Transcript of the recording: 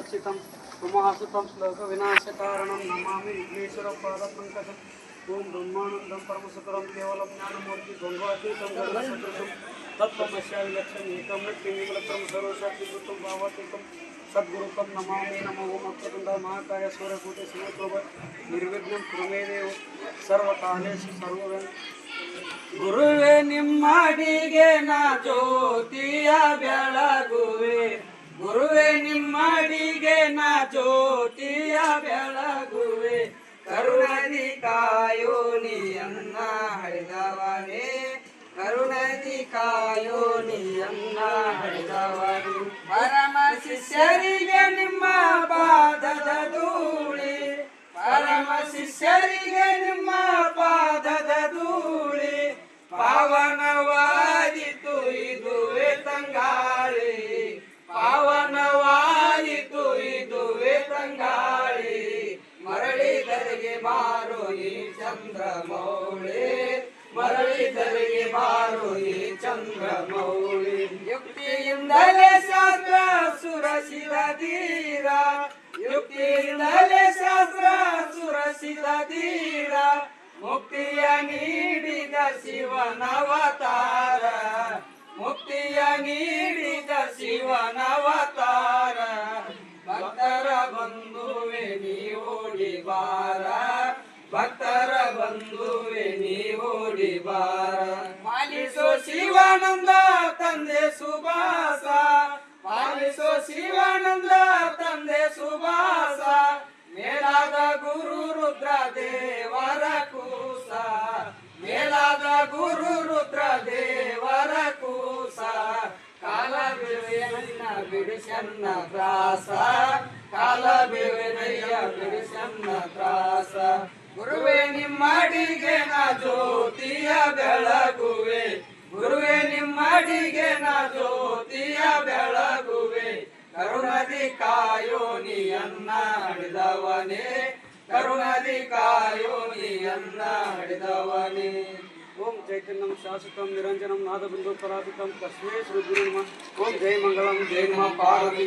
క్షేత్రం ఉమాసుతం శ్లోక వినాశకారణం నమామి విఘ్నేశ్వర పాదపంకజం ఓం బ్రహ్మానందం పరమసుకరం కేవలం జ్ఞానమూర్తి గంగాతీతం గంగాసకృతం తత్వమశాలి లక్ష్యం ఏకం నిత్యం సర్వశాక్తికృతం భావాతీతం సద్గురుకం నమామి నమ ఓం అక్కృతుండ మహాకాయ సూర్యకూటి శివప్రభ నిర్విఘ్నం కురుమే దేవ సర్వకాలేషు సర్వ ಗುರುವೆ ನಿಮ್ಮಡಿಗೆ ನಾ ಜ್ಯೋತಿಯ ಬೆಳಗುವೆ. ಗುರುವೆ ನಿಮ್ಮಡಿಗೆ ನಾ ಜ್ಯೋತಿಯ ಬೆಳಗುವೆ. ಕರುಣದಿ ಕಾಯೋ ನೀಯನ್ನ ಹರಿದವನೇ. ಕರುಣದಿ ಕಾಯೋ ನೀಯನ್ನ ಹರಿದವನು. ಪರಮ ಶಿಷ್ಯರಿಗೆ ನಿಮ್ಮ ಪಾದದ ಧೂಳಿ. ಪರಮ ಶಿಷ್ಯರಿಗೆ ನಿಮ್ಮ ಪಾದದ ಚಂದ್ರ ಮೌಳಿ ಮರಳಿದರಿಗೆ ತರಿಗೆ ಈ ಚಂದ್ರ ಮೌಳಿ ಯುಕ್ತಿಯಿಂದಲೇ ಶಾಸ್ತ್ರ ಸುರಶಿಲ ಧೀರ, ಯುಕ್ತಿಯಿಂದಲೇ ಶಾಸ್ತ್ರ ಸುರಶಿಲ ಧೀರ, ಮುಕ್ತಿಯ ನೀಡಿದ ಶಿವನವತಾರ ಮುಕ್ತಿಯ ನೀಡಿದ ಶಿವನವತಾರ ಭಕ್ತರ ಬಂಧುವೆ, ನೀ ಓಡಿ ಬಾರ ಭಕ್ತರ ಬಂಧುವೆ ನೀ ಓಡಿ ಬಾರ ಪಾಲಿಸೋ ಶಿವಾನಂದ ತಂದೆ ಸುಭಾಸ. ಪಾಲಿಸೋ ಶಿವಾನಂದ ತಂದೆ ಸುಭಾಸ. ಮೇಲಾದ ಗುರು ರುದ್ರ ದೇವರ ಕೂಸ. ಮೇಲಾದ ಗುರು ರುದ್ರ ದೇವರ ಕೂಸ. ಕಾಲ ಬಿಳಿಯನ್ನ ಬಿಡಿಸನ್ನ ತ್ರಾಸ. ಕಾಲ ಬಿಡುವೆನಯ್ಯ ಬಿಡಿಸನ್ನ ತ್ರಾಸ. ಗುರುವೇ ನಿಮ್ಮಡಿಗೆ ನಾ ಜ್ಯೋತಿಯ ಬೆಳಗುವೆ. ಗುರುವೇ ನಿಮ್ಮಡಿಗೆ ನಾ ಜ್ಯೋತಿಯ ಬೆಳಗುವೆ. ಕರುಣದಿ ಕಾಯೋ ನೀಯನ್ನ ಹಿಡಿದವನೇ ಕರುಣದಿ ಕಾಯೋ ನೀಯನ್ನ ಹಿಡಿದವನೇ ಓಂ ಚೈತನ್ಯಂ ಶಾಶ್ವತಂ ನಿರಂಜನಂ ನಾದಬಿಂದು ಪರಾಧಿಕಂ ತಸ್ಮೇ ಶ್ರೀ ಗುರು. ಓಂ ಜೈ ಮಂಗಳಂ, ಜೈ ನಮ. ಪಾರ್ವತಿ